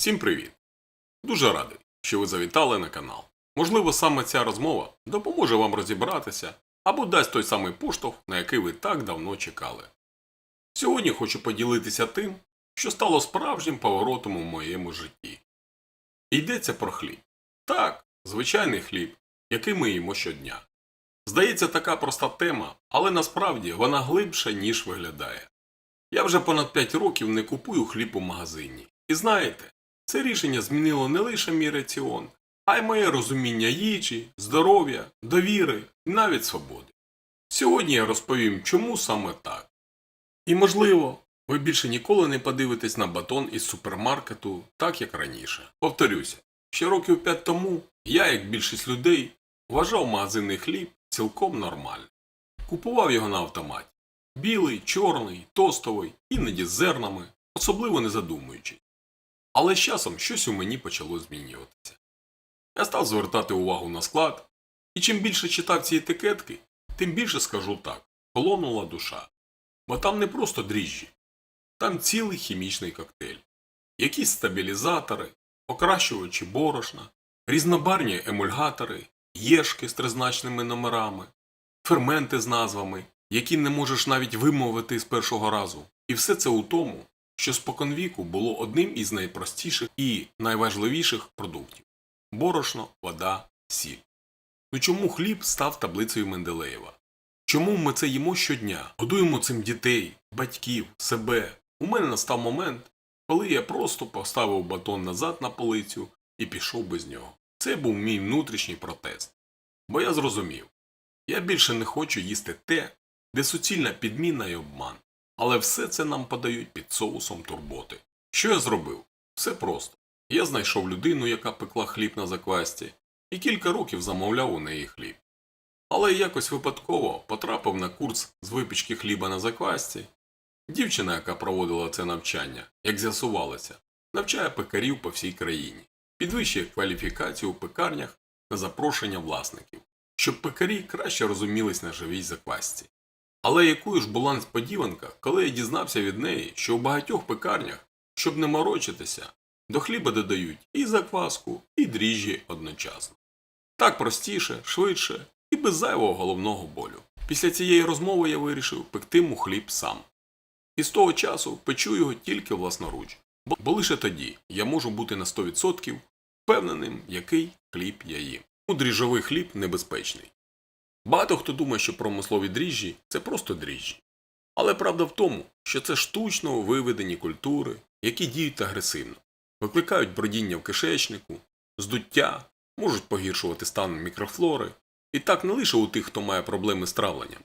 Всім привіт! Дуже радий, що ви завітали на канал. Можливо, саме ця розмова допоможе вам розібратися або дасть той самий поштовх, на який ви так давно чекали. Сьогодні хочу поділитися тим, що стало справжнім поворотом у моєму житті. Йдеться про хліб. Так, звичайний хліб, який ми їмо щодня. Здається, така проста тема, але насправді вона глибша, ніж виглядає. Я вже понад 5 років не купую хліб у магазині. І знаєте, це рішення змінило не лише мій раціон, а й моє розуміння їжі, здоров'я, довіри і навіть свободи. Сьогодні я розповім, чому саме так. І можливо, ви більше ніколи не подивитесь на батон із супермаркету так, як раніше. Повторюся, ще років 5 тому я, як більшість людей, вважав магазинний хліб цілком нормальним. Купував його на автоматі. Білий, чорний, тостовий, іноді з зернами, особливо не задумуючись. Але з часом щось у мені почало змінюватися. Я став звертати увагу на склад, і чим більше читав ці етикетки, тим більше скажу так, холонула душа. Бо там не просто дріжджі, там цілий хімічний коктейль, якісь стабілізатори, покращувачі борошна, різнобарні емульгатори, єшки з тризначними номерами, ферменти з назвами, які не можеш навіть вимовити з першого разу. І все це у тому, що споконвіку було одним із найпростіших і найважливіших продуктів борошно, вода, сіль. Ну чому хліб став таблицею Менделеєва? Чому ми це їмо щодня? Годуємо цим дітей, батьків, себе. У мене настав момент, коли я просто поставив батон назад на полицю і пішов без нього. Це був мій внутрішній протест. Бо я зрозумів, я більше не хочу їсти те, де суцільна підміна і обман. Але все це нам подають під соусом турботи. Що я зробив? Все просто. Я знайшов людину, яка пекла хліб на заквасті, і кілька років замовляв у неї хліб. Але якось випадково потрапив на курс з випічки хліба на заквасті. Дівчина, яка проводила це навчання, як з'ясувалося, навчає пекарів по всій країні, підвищує кваліфікацію у пекарнях на запрошення власників, щоб пекарі краще розумілись на живій заквасті. Але якою ж була несподіванка, коли я дізнався від неї, що у багатьох пекарнях, щоб не морочитися, до хліба додають і закваску, і дріжджі одночасно. Так простіше, швидше і без зайвого головного болю. Після цієї розмови я вирішив пекти му хліб сам. І з того часу печу його тільки власноруч, бо, лише тоді я можу бути на 100% впевненим, який хліб я їм. Ну, дріжджовий хліб небезпечний. Багато хто думає, що промислові дріжджі це просто дріжджі. Але правда в тому, що це штучно виведені культури, які діють агресивно, викликають бродіння в кишечнику, здуття, можуть погіршувати стан мікрофлори, і так не лише у тих, хто має проблеми з травленням.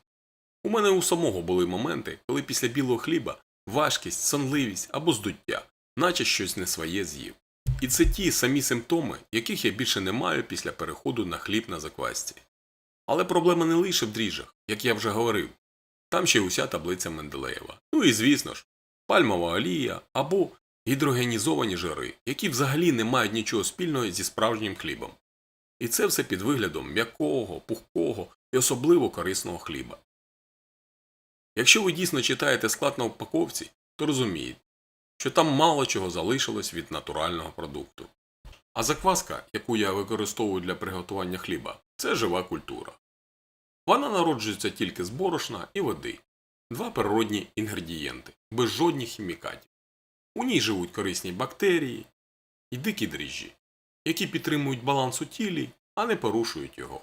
У мене у самого були моменти, коли після білого хліба важкість, сонливість або здуття, наче щось не своє з'їв. І це ті самі симптоми, яких я більше не маю після переходу на хліб на заквасті. Але проблема не лише в дріжджах, як я вже говорив. Там ще й уся таблиця Менделеєва. Ну і звісно ж, пальмова олія або гідрогенізовані жири, які взагалі не мають нічого спільного зі справжнім хлібом. І це все під виглядом м'якого, пухкого і особливо корисного хліба. Якщо ви дійсно читаєте склад на упаковці, то розумієте, що там мало чого залишилось від натурального продукту. А закваска, яку я використовую для приготування хліба, це жива культура. Вона народжується тільки з борошна і води, два природні інгредієнти, без жодних хімікатів. У ній живуть корисні бактерії і дикі дріжджі, які підтримують баланс у тілі, а не порушують його.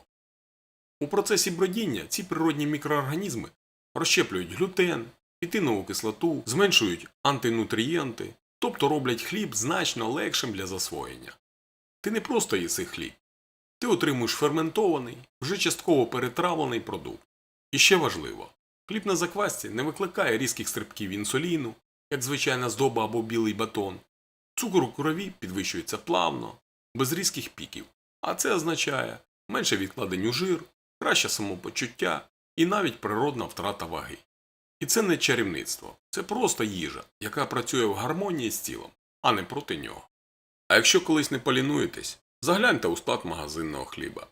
У процесі бродіння ці природні мікроорганізми розщеплюють глютен, пітинову кислоту, зменшують антинутрієнти, тобто роблять хліб значно легшим для засвоєння. Ти не просто їси хліб, ти отримуєш ферментований, вже частково перетравлений продукт. І ще важливо, хліб на заквасці не викликає різких стрибків інсуліну, як звичайна здоба або білий батон. Цукор у крові підвищується плавно, без різких піків, а це означає менше відкладень у жир, краще самопочуття і навіть природна втрата ваги. І це не чарівництво, це просто їжа, яка працює в гармонії з тілом, а не проти нього. А якщо колись не полінуєтесь, загляньте у склад магазинного хліба.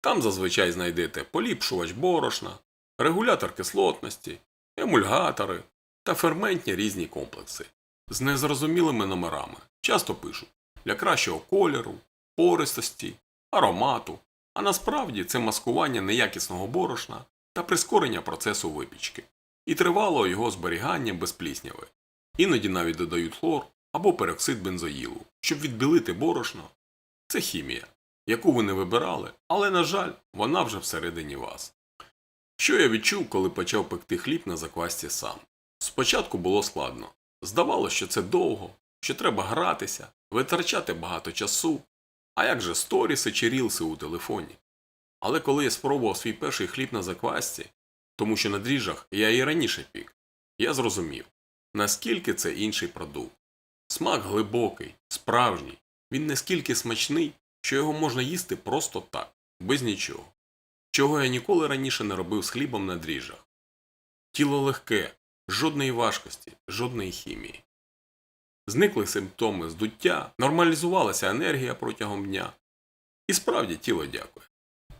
Там зазвичай знайдете поліпшувач борошна, регулятор кислотності, емульгатори та ферментні різні комплекси. з незрозумілими номерами. Часто пишуть для кращого кольору, пористості, аромату, а насправді це маскування неякісного борошна та прискорення процесу випічки і тривало його зберігання без плісняви. Іноді навіть додають хлор або пероксид бензоїлу, щоб відбілити борошно. Це хімія, яку ви не вибирали, але, на жаль, вона вже всередині вас. Що я відчув, коли почав пекти хліб на заквасці сам? Спочатку було складно. Здавалося, що це довго, що треба гратися, витрачати багато часу, а як же сторіси чи рілси у телефоні. Але коли я спробував свій перший хліб на заквасці, тому що на дріжджах я і раніше пік, я зрозумів, наскільки це інший продукт. Смак глибокий, справжній, він наскільки смачний, що його можна їсти просто так, без нічого. Чого я ніколи раніше не робив з хлібом на дріжджах. Тіло легке, жодної важкості, жодної хімії. Зникли симптоми здуття, нормалізувалася енергія протягом дня. І справді тіло дякує.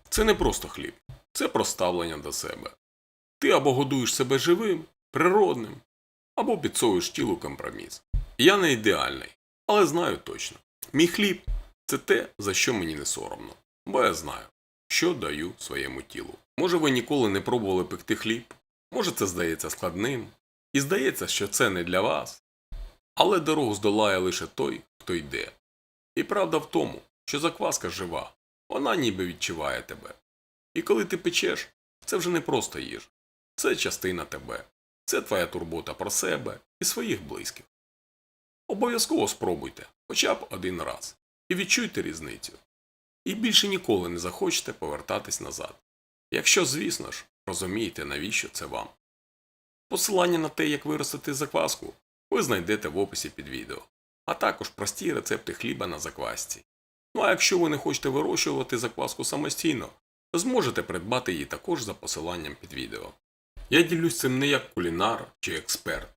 Це не просто хліб, це про ставлення до себе. Ти або годуєш себе живим, природним, або підсовуєш тілу компроміс. Я не ідеальний, але знаю точно. Мій хліб це те, за що мені не соромно, бо я знаю, що даю своєму тілу. Може, ви ніколи не пробували пекти хліб, може це здається складним, і здається, що це не для вас. Але дорогу здолає лише той, хто йде. І правда в тому, що закваска жива, вона ніби відчуває тебе. І коли ти печеш, це вже не просто їжа, це частина тебе, це твоя турбота про себе і своїх близьких. Обов'язково спробуйте, хоча б один раз, і відчуйте різницю. І більше ніколи не захочете повертатись назад. Якщо, звісно ж, розумієте, навіщо це вам. Посилання на те, як виростити закваску, ви знайдете в описі під відео, а також прості рецепти хліба на заквасці. Ну а якщо ви не хочете вирощувати закваску самостійно, зможете придбати її також за посиланням під відео. Я ділюсь цим не як кулінар чи експерт,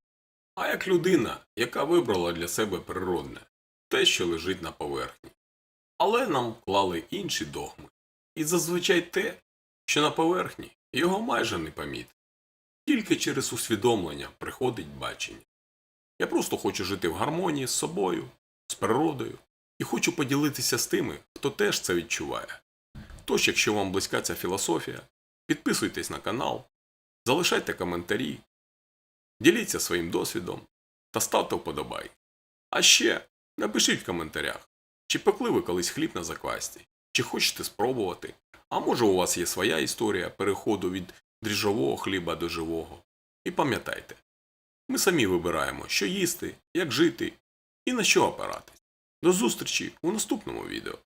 а як людина, яка вибрала для себе природне, те, що лежить на поверхні. Але нам клали інші догми, і зазвичай те, що на поверхні його майже не помітить. Тільки через усвідомлення приходить бачення. Я просто хочу жити в гармонії з собою, з природою, і хочу поділитися з тими, хто теж це відчуває. Тож, якщо вам близька ця філософія, підписуйтесь на канал, залишайте коментарі, діліться своїм досвідом та ставте вподобайки. А ще напишіть в коментарях, чи пекли ви колись хліб на заквасті, чи хочете спробувати, а може у вас є своя історія переходу від дріжджового хліба до живого. І пам'ятайте, ми самі вибираємо, що їсти, як жити і на що опиратись. До зустрічі у наступному відео.